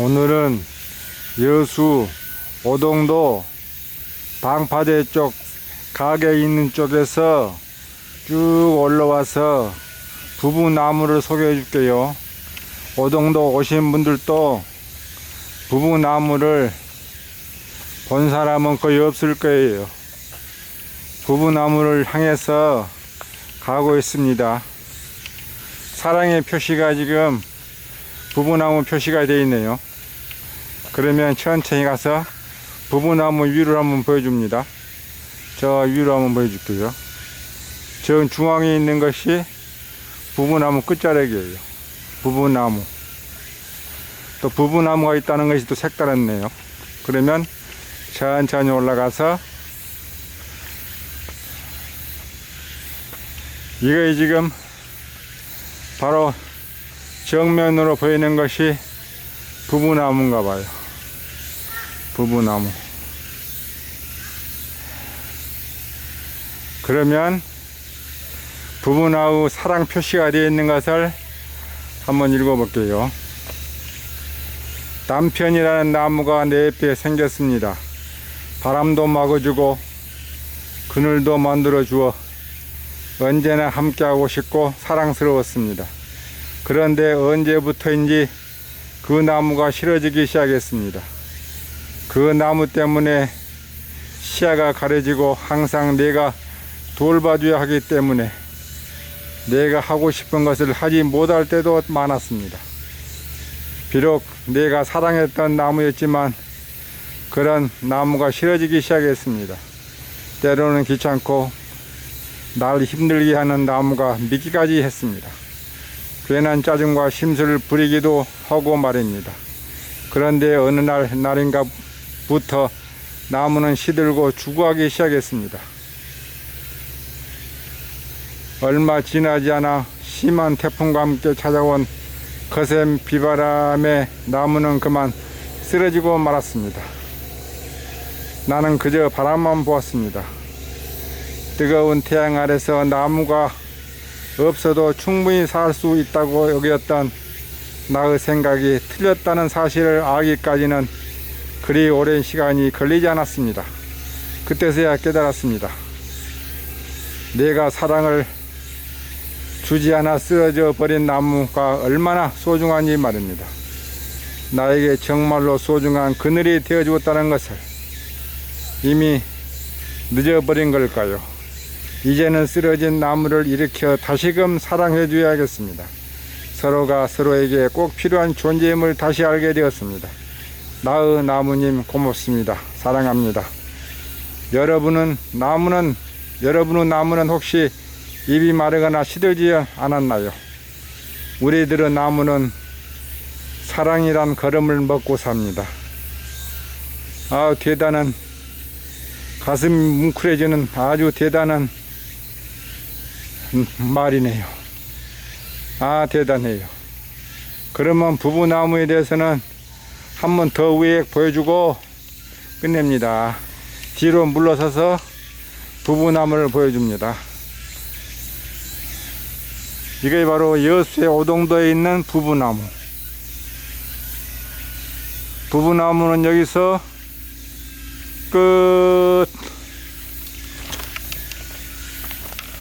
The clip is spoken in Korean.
오늘은 여수 오동도 방파제 쪽 가게 있는 쪽에서 쭉 올라와서 부부나무를 소개해 줄게요. 오동도 오신 분들도 부부나무를 본 사람은 거의 없을 거예요. 부부나무를 향해서 가고 있습니다. 사랑의 표시가 지금 부부나무 표시가 되어 있네요. 그러면 천천히 가서 부부나무 위를 한번 보여줍니다. 저 위로 한번 보여줄게요. 저 중앙에 있는 것이 부부나무 끝자락이에요. 부부나무. 또 부부나무가 있다는 것이 또 색다르네요. 그러면 천천히 올라가서 이게 지금 바로 정면으로 보이는 것이 부부나무인가 봐요. 부부나무. 그러면 부부나무 사랑 표시가 되어 있는 것을 한번 읽어볼게요. 남편이라는 나무가 내 옆에 생겼습니다. 바람도 막아주고 그늘도 만들어 주어 언제나 함께하고 싶고 사랑스러웠습니다. 그런데 언제부터인지 그 나무가 싫어지기 시작했습니다. 그 나무 때문에 시야가 가려지고 항상 내가 돌봐줘야 하기 때문에 내가 하고 싶은 것을 하지 못할 때도 많았습니다. 비록 내가 사랑했던 나무였지만 그런 나무가 싫어지기 시작했습니다. 때로는 귀찮고 날 힘들게 하는 나무가 미기까지 했습니다. 괜한 짜증과 심술을 부리기도 하고 말입니다. 그런데 어느 날 날인가 부터 나무는 시들고 죽어가기 시작했습니다. 얼마 지나지 않아 심한 태풍과 함께 찾아온 거센 비바람에 나무는 그만 쓰러지고 말았습니다. 나는 그저 바람만 보았습니다. 뜨거운 태양 아래서 나무가 없어도 충분히 살 수 있다고 여겼던 나의 생각이 틀렸다는 사실을 알기까지는 그리 오랜 시간이 걸리지 않았습니다. 그때서야 깨달았습니다. 내가 사랑을 주지 않아 쓰러져 버린 나무가 얼마나 소중한지 말입니다. 나에게 정말로 소중한 그늘이 되어 주었다는 것을 이미 늦어버린 걸까요? 이제는 쓰러진 나무를 일으켜 다시금 사랑해 줘야겠습니다. 서로가 서로에게 꼭 필요한 존재임을 다시 알게 되었습니다. 나의 나무님 고맙습니다. 사랑합니다. 여러분은 나무는 여러분의 나무는 혹시 입이 마르거나 시들지 않았나요? 우리들의 나무는 사랑이란 걸음을 먹고 삽니다. 아 대단한 가슴 뭉클해지는 아주 대단한 음, 말이네요. 아, 대단해요. 그러면 부부나무에 대해서는 한 번더 위에 보여주고 끝냅니다. 뒤로 물러서서 부부나무를 보여줍니다. 이게 바로 여수의 오동도에 있는 부부나무. 부부나무는 여기서 끝